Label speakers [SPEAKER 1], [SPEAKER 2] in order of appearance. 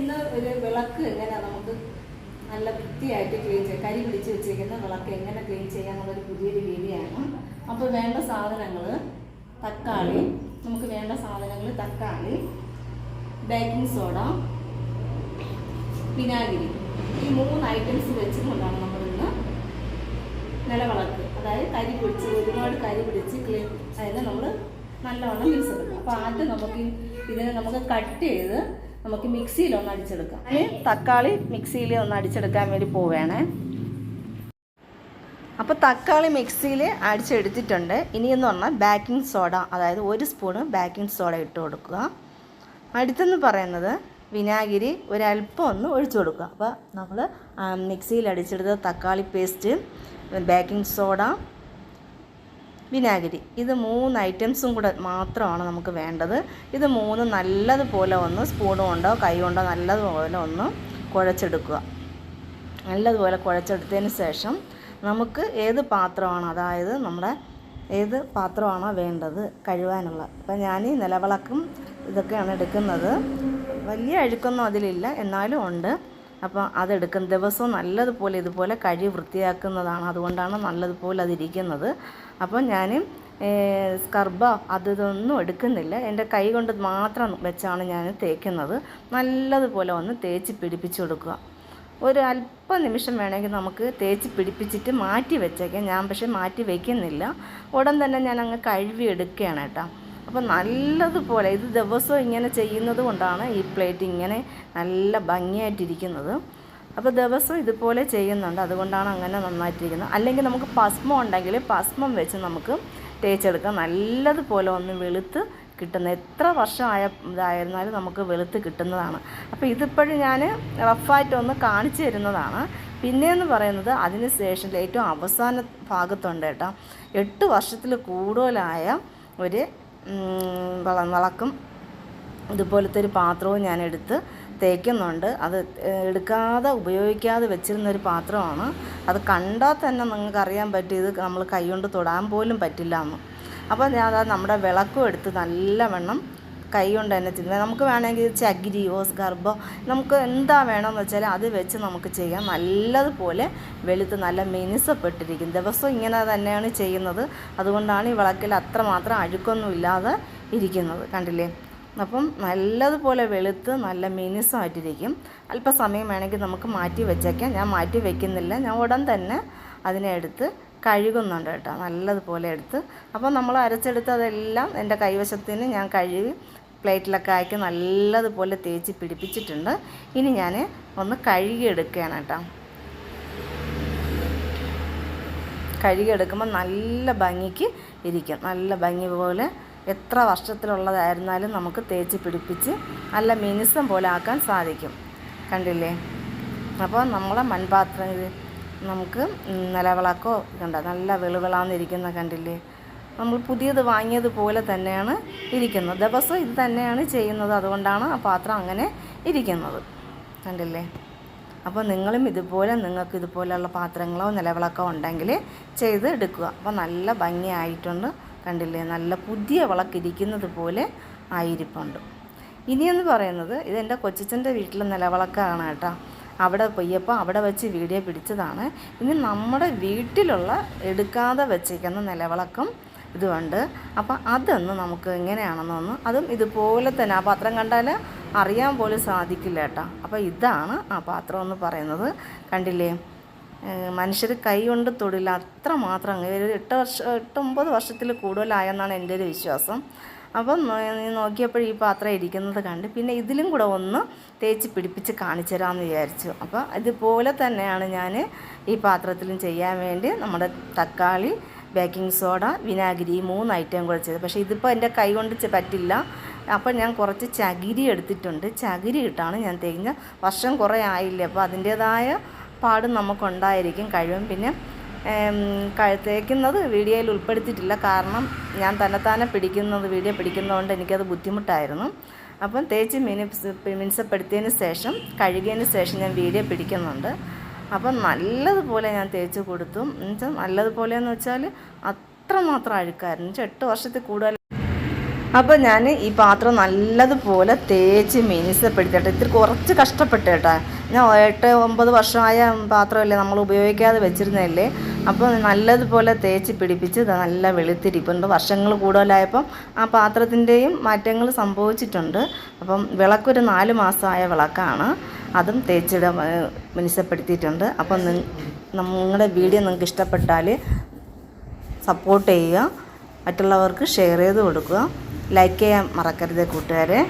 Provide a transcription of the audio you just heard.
[SPEAKER 1] ഇന്ന് ഒരു വിളക്ക് എങ്ങനെ നമുക്ക് നല്ല വൃത്തിയായിട്ട് ക്ലീൻ ചെയ്യാം കരി പിടിച്ച് വെച്ചിരിക്കുന്ന വിളക്ക് എങ്ങനെ ക്ലീൻ ചെയ്യാന്നുള്ളൊരു പുതിയൊരു രീതിയാണ്. അപ്പോൾ വേണ്ട സാധനങ്ങൾ തക്കാളി നമുക്ക് വേണ്ട സാധനങ്ങൾ തക്കാളി ബേക്കിംഗ് സോഡ വിനാഗിരി. ഈ മൂന്ന് ഐറ്റംസ് വെച്ചുകൊണ്ടാണ് നമ്മൾ ഇന്ന് നിലവിളക്ക് അതായത് കരി പിടിച്ച് ഒരുപാട് കരി പിടിച്ച് ക്ലീൻ അതിനെ നമ്മൾ നല്ലവണ്ണം മിക്സ് എടുക്കും അപ്പോൾ ആദ്യം നമുക്ക് ഇതിനെ നമുക്ക് കട്ട് ചെയ്ത് നമുക്ക് മിക്സിയിൽ ഒന്ന് അടിച്ചെടുക്കാം. തക്കാളി മിക്സിയിൽ ഒന്ന് അടിച്ചെടുക്കാൻ വേണ്ടി പോവുകയാണേ. അപ്പോൾ തക്കാളി മിക്സിയിൽ അടിച്ചെടുത്തിട്ടുണ്ട്. എന്ന് പറഞ്ഞാൽ ബേക്കിംഗ് സോഡ അതായത് ഒരു സ്പൂണ് ബേക്കിംഗ് സോഡ ഇട്ട് കൊടുക്കുക. അടുത്തെന്ന് പറയുന്നത് വിനാഗിരി ഒരല്പം ഒന്ന് ഒഴിച്ചു കൊടുക്കുക. അപ്പോൾ നമ്മൾ മിക്സിയിൽ അടിച്ചെടുത്ത തക്കാളി പേസ്റ്റ് ബേക്കിംഗ് സോഡ വിനാഗിരി. ഇത് മൂന്ന് ഐറ്റംസും കൂടെ മാത്രമാണ് നമുക്ക് വേണ്ടത്. ഇത് മൂന്ന് നല്ലതുപോലെ ഒന്ന് സ്പൂൺ കൊണ്ടോ കൈ കൊണ്ടോ നല്ലതുപോലെ ഒന്ന് കുഴച്ചെടുക്കുക. നല്ലതുപോലെ കുഴച്ചെടുത്തതിന് ശേഷം നമുക്ക് ഏത് പാത്രമാണ് അതായത് നമ്മുടെ ഏത് പാത്രമാണോ വേണ്ടത് കഴുകാനുള്ള. അപ്പം ഞാൻ ഈ നിലവിളക്കും ഇതൊക്കെയാണ് എടുക്കുന്നത്. വലിയ അഴുക്കൊന്നും അതിലില്ല എന്നാലും ഉണ്ട്. അപ്പോൾ അതെടുക്കുന്ന ദിവസവും നല്ലതുപോലെ ഇതുപോലെ കഴി വൃത്തിയാക്കുന്നതാണ്. അതുകൊണ്ടാണ് നല്ലതുപോലെ അതിരിക്കുന്നത്. അപ്പോൾ ഞാൻ സ്കർബോ അത് ഇതൊന്നും എടുക്കുന്നില്ല. എന്റെ കൈ കൊണ്ട് മാത്രം വെച്ചാണ് ഞാൻ തേക്കുന്നത്. നല്ലതുപോലെ ഒന്ന് തേച്ച് പിടിപ്പിച്ച് കൊടുക്കുക. ഒരു അല്പ നിമിഷം വേണമെങ്കിൽ നമുക്ക് തേച്ച് പിടിപ്പിച്ചിട്ട് മാറ്റി വെച്ചേക്കാം. ഞാൻ പക്ഷേ മാറ്റി വയ്ക്കുന്നില്ല ഉടൻ തന്നെ ഞാൻ അങ്ങ് കഴുകി എടുക്കുകയാണ് കേട്ടോ. അപ്പോൾ നല്ലതുപോലെ ഇത് ദിവസവും ഇങ്ങനെ ചെയ്യുന്നത് കൊണ്ടാണ് ഈ പ്ലേറ്റ് ഇങ്ങനെ നല്ല ഭംഗിയായിട്ടിരിക്കുന്നത്. അപ്പോൾ ദിവസം ഇതുപോലെ ചെയ്യുന്നുണ്ട്. അതുകൊണ്ടാണ് അങ്ങനെ നന്നായിട്ടിരിക്കുന്നത്. അല്ലെങ്കിൽ നമുക്ക് പസ്മം ഉണ്ടെങ്കിൽ പസ്മം വെച്ച് നമുക്ക് തേച്ചെടുക്കാം. നല്ലതുപോലെ ഒന്ന് വെളുത്ത് കിട്ടുന്ന എത്ര വർഷമായ ഇതായിരുന്നാലും നമുക്ക് വെളുത്ത് കിട്ടുന്നതാണ്. അപ്പോൾ ഇതിപ്പോഴും ഞാൻ റഫായിട്ടൊന്ന് കാണിച്ചു തരുന്നതാണ്. പിന്നെയെന്ന് പറയുന്നത് അതിന് ശേഷം ഏറ്റവും അവസാന ഭാഗത്തുണ്ട് കേട്ടോ. എട്ട് വർഷത്തിൽ കൂടുതലായ ഒരു വള വളക്കും. ഇതുപോലത്തെ ഒരു പാത്രവും ഞാൻ എടുത്ത് തേക്കുന്നുണ്ട്. അത് എടുക്കാതെ ഉപയോഗിക്കാതെ വെച്ചിരുന്ന ഒരു പാത്രമാണ്. അത് കണ്ടാൽ തന്നെ നിങ്ങൾക്ക് അറിയാൻ പറ്റിയത് നമ്മൾ കൈകൊണ്ട് തൊടാൻ പോലും പറ്റില്ല എന്ന്. അപ്പോൾ ഞാൻ നമ്മുടെ വിളക്കും എടുത്ത് നല്ലവണ്ണം കൈ കൊണ്ട് തന്നെ തിരുമ്മ നമുക്ക് വേണമെങ്കിൽ ചകിരിയോ ഗർഭോ നമുക്ക് എന്താ വേണമെന്ന് വെച്ചാൽ അത് വെച്ച് നമുക്ക് ചെയ്യാം. നല്ലതുപോലെ വെളുത്ത് നല്ല മിനുസപ്പെട്ടിരിക്കും ദിവസം ഇങ്ങനെ തന്നെയാണ് ചെയ്യുന്നത്. അതുകൊണ്ടാണ് ഈ വിളക്കിൽ അത്രമാത്രം അഴുക്കൊന്നും ഇല്ലാതെ ഇരിക്കുന്നത്. കണ്ടില്ലേ? അപ്പം നല്ലതുപോലെ വെളുത്ത് നല്ല മിനുസമായിട്ടിരിക്കും. അല്പസമയം വേണമെങ്കിൽ നമുക്ക് മാറ്റി വെച്ചേക്കാം. ഞാൻ മാറ്റി വെക്കുന്നില്ല. ഞാൻ ഉടൻ തന്നെ അതിനെ എടുത്ത് കഴുകുന്നുണ്ട് കേട്ടോ. നല്ലതുപോലെ എടുത്ത്. അപ്പോൾ നമ്മൾ അരച്ചെടുത്ത് അതെല്ലാം എന്റെ കൈവശത്തിന് ഞാൻ കഴുകി പ്ലേറ്റിലൊക്കെ ആക്കി നല്ലതുപോലെ തേച്ച് പിടിപ്പിച്ചിട്ടുണ്ട്. ഇനി ഞാൻ ഒന്ന് കഴുകിയെടുക്കുകയാണ് കേട്ടോ. കഴുകിയെടുക്കുമ്പോൾ നല്ല ഭംഗിക്ക് ഇരിക്കും. നല്ല ഭംഗി പോലെ എത്ര വർഷത്തിലുള്ളതായിരുന്നാലും നമുക്ക് തേച്ച് പിടിപ്പിച്ച് നല്ല മിനുസം പോലെ ആക്കാൻ സാധിക്കും. കണ്ടില്ലേ? അപ്പോൾ നമ്മളെ മൺപാത്രം ഇത് നമുക്ക് നിലവിളക്കോ കണ്ട നല്ല വെളുവിളാന്നിരിക്കുന്ന കണ്ടില്ലേ? നമ്മൾ പുതിയത് വാങ്ങിയതുപോലെ തന്നെയാണ് ഇരിക്കുന്നത്. ദിവസം ഇത് തന്നെയാണ് ചെയ്യുന്നത്. അതുകൊണ്ടാണ് ആ പാത്രം അങ്ങനെ ഇരിക്കുന്നത്. കണ്ടില്ലേ? അപ്പോൾ നിങ്ങളും ഇതുപോലെ നിങ്ങൾക്ക് ഇതുപോലെയുള്ള പാത്രങ്ങളോ നിലവിളക്കോ ഉണ്ടെങ്കിൽ ചെയ്ത് എടുക്കുക. അപ്പോൾ നല്ല ഭംഗിയായിട്ടുണ്ട്. കണ്ടില്ലേ? നല്ല പുതിയ വിളക്കിരിക്കുന്നത് പോലെ ആയിരിപ്പുണ്ട്. ഇനിയെന്ന് പറയുന്നത് ഇതെന്റെ കൊച്ചച്ഛന്റെ വീട്ടിലെ നിലവിളക്കാണ് കേട്ടോ. അവിടെ പോയപ്പോൾ അവിടെ വെച്ച് വീഡിയോ പിടിച്ചതാണ്. ഇനി നമ്മുടെ വീട്ടിലുള്ള എടുക്കാതെ വെച്ചിരിക്കുന്ന നിലവിളക്കും ഇതുണ്ട്. അപ്പോൾ അതൊന്ന് നമുക്ക് എങ്ങനെയാണെന്നൊന്ന് അതും ഇതുപോലെ തന്നെ ആ പാത്രം കണ്ടാൽ അറിയാൻ പോലും സാധിക്കില്ല കേട്ടോ. അപ്പോൾ ഇതാണ് ആ പാത്രം എന്ന് പറയുന്നത്. കണ്ടില്ലേ? മനുഷ്യർ കൈ കൊണ്ട് തൊടില്ല. അത്ര മാത്രം. ഒരു എട്ട് വർഷം എട്ടൊമ്പത് വർഷത്തിൽ കൂടുതലായെന്നാണ് എന്റെ ഒരു വിശ്വാസം. അപ്പം നോക്കിയപ്പോൾ ഈ പാത്രം ഇരിക്കുന്നത് കണ്ട് പിന്നെ ഇതിലും കൂടെ ഒന്ന് തേച്ച് പിടിപ്പിച്ച് കാണിച്ചു തരാമെന്ന് വിചാരിച്ചു. അപ്പോൾ ഇതുപോലെ തന്നെയാണ് ഞാൻ ഈ പാത്രത്തിലും ചെയ്യാൻ വേണ്ടി നമ്മുടെ തക്കാളി ബേക്കിംഗ് സോഡ വിനാഗിരി മൂന്ന് ഐറ്റം കൂടെ ചെയ്ത് പക്ഷേ ഇതിപ്പോൾ എന്റെ കൈ കൊണ്ട് പറ്റില്ല. അപ്പോൾ ഞാൻ കുറച്ച് ചകിരി എടുത്തിട്ടുണ്ട്. ചകിരി ഇട്ടാണ് ഞാൻ തേഞ്ഞ. വർഷം കുറേ ആയില്ലേ? അപ്പോൾ അതിന്റേതായ പാടും നമുക്കുണ്ടായിരിക്കും കഴിവും. പിന്നെ തേക്കുന്നത് വീഡിയോയിൽ ഉൾപ്പെടുത്തിയിട്ടില്ല. കാരണം ഞാൻ തന്നെത്താനെ പിടിക്കുന്നത് വീഡിയോ പിടിക്കുന്നതുകൊണ്ട് എനിക്കത് ബുദ്ധിമുട്ടായിരുന്നു. അപ്പം തേച്ച് മിനി മിനുസപ്പെടുത്തിയതിന് ശേഷം കഴുകിയതിന് ശേഷം ഞാൻ വീഡിയോ പിടിക്കുന്നുണ്ട്. അപ്പം നല്ലതുപോലെ ഞാൻ തേച്ച് കൊടുത്തു. എന്നുവെച്ചാൽ നല്ലതുപോലെ എന്ന് വെച്ചാൽ അത്രമാത്രം അഴുക്കായിരുന്നു. എട്ട് വർഷത്തിൽ കൂടുതൽ അപ്പോൾ ഞാൻ ഈ പാത്രം നല്ലതുപോലെ തേച്ച് മിനുസപ്പെടുത്തിയിട്ട് ഇത്തിരി കുറച്ച് കഷ്ടപ്പെട്ട് കേട്ടോ ഞാൻ എട്ട് ഒമ്പത് വർഷമായ പാത്രമല്ലേ നമ്മൾ ഉപയോഗിക്കാതെ വെച്ചിരുന്നതല്ലേ? അപ്പോൾ നല്ലതുപോലെ തേച്ച് പിടിപ്പിച്ച് നല്ല വെളുത്തിരിപ്പുണ്ട് വർഷങ്ങൾ കൂടുതലായപ്പം ആ പാത്രത്തിന്റെയും മാറ്റങ്ങൾ സംഭവിച്ചിട്ടുണ്ട്. അപ്പം വിളക്കൊരു നാല് മാസമായ വിളക്കാണ്. അതും തേച്ചിട മിനുസപ്പെടുത്തിയിട്ടുണ്ട് അപ്പം നിങ്ങളുടെ വീഡിയോ നിങ്ങൾക്ക് ഇഷ്ടപ്പെട്ടാൽ സപ്പോർട്ട് ചെയ്യുക. മറ്റുള്ളവർക്ക് ഷെയർ ചെയ്ത് കൊടുക്കുക. ലൈക്ക് ചെയ്യാൻ മറക്കരുത് കൂട്ടുകാരെ.